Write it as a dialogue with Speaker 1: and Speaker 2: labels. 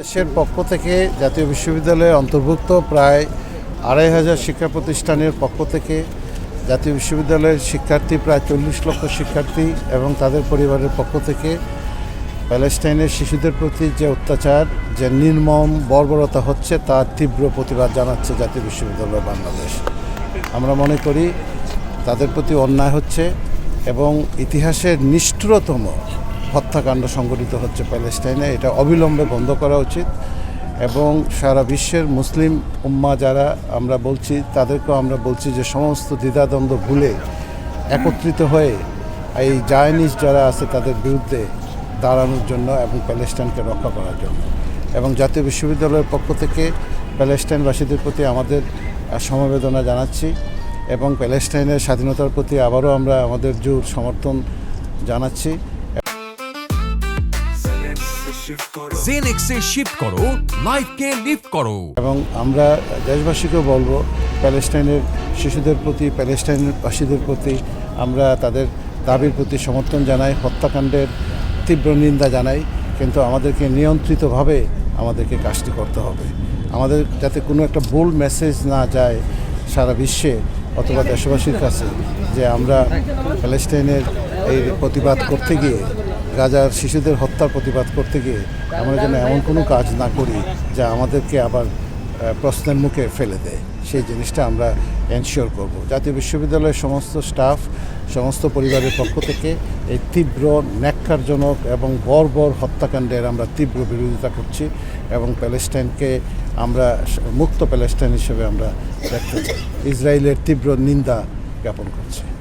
Speaker 1: দেশের পক্ষ থেকে জাতীয় বিশ্ববিদ্যালয়ে অন্তর্ভুক্ত প্রায় আড়াই হাজার শিক্ষা প্রতিষ্ঠানের পক্ষ থেকে জাতীয় বিশ্ববিদ্যালয়ের শিক্ষার্থী প্রায় চল্লিশ লক্ষ শিক্ষার্থী এবং তাদের পরিবারের পক্ষ থেকে প্যালেস্টাইনের শিশুদের প্রতি যে অত্যাচার, যে নির্মম বর্বরতা হচ্ছে, তার তীব্র প্রতিবাদ জানাচ্ছে জাতীয় বিশ্ববিদ্যালয় বাংলাদেশ। আমরা মনে করি তাদের প্রতি অন্যায় হচ্ছে এবং ইতিহাসের নিষ্ঠুরতম হত্যাকাণ্ড সংঘটিত হচ্ছে প্যালেস্টাইনে, এটা অবিলম্বে বন্ধ করা উচিত। এবং সারা বিশ্বের মুসলিম উম্মা যারা আমরা বলছি, তাদেরকেও আমরা বলছি যে সমস্ত দ্বিধাদ্বন্দ্ব ভুলে একত্রিত হয়ে এই জায়নিস যারা আছে তাদের বিরুদ্ধে দাঁড়ানোর জন্য এবং প্যালেস্টাইনকে রক্ষা করার জন্য। এবং জাতীয় বিশ্ববিদ্যালয়ের পক্ষ থেকে প্যালেস্টাইনবাসীদের প্রতি আমাদের সমবেদনা জানাচ্ছি এবং প্যালেস্টাইনের স্বাধীনতার প্রতি আবারও আমরা আমাদের জোর সমর্থন জানাচ্ছি।
Speaker 2: জেনেক্সে শিফট করো লাইফকে লিফট করো।
Speaker 1: এবং আমরা দেশবাসীকেও বলব প্যালেস্টাইনের শিশুদের প্রতি প্যালেস্টাইনবাসীদের প্রতি আমরা তাদের দাবির প্রতি সমর্থন জানাই হত্যাকাণ্ডের তীব্র নিন্দা জানাই কিন্তু আমাদেরকে নিয়ন্ত্রিতভাবে আমাদেরকে কাজটি করতে হবে। আমাদের যাতে কোনো একটা ভুল মেসেজ না যায় সারা বিশ্বে অথবা দেশবাসীর কাছে যে আমরা প্যালেস্টাইনের এই প্রতিবাদ করতে গিয়ে গাজার শিশুদের হত্যার প্রতিবাদ করতে গিয়ে আমরা যেন এমন কোনো কাজ না করি যা আমাদেরকে আবার প্রশ্নের মুখে ফেলে দেয়। সেই জিনিসটা আমরা এনশিওর করব। জাতীয় বিশ্ববিদ্যালয়ের সমস্ত স্টাফ সমস্ত পরিবারের পক্ষ থেকে এই তীব্র ন্যাক্কারজনক এবং বর্বর হত্যাকাণ্ডের আমরা তীব্র বিরোধিতা করছি এবং প্যালেস্টাইনকে আমরা, মুক্ত প্যালেস্টাইন হিসেবে আমরা দেখতে চাই। ইসরায়েলের তীব্র নিন্দা জ্ঞাপন করছি।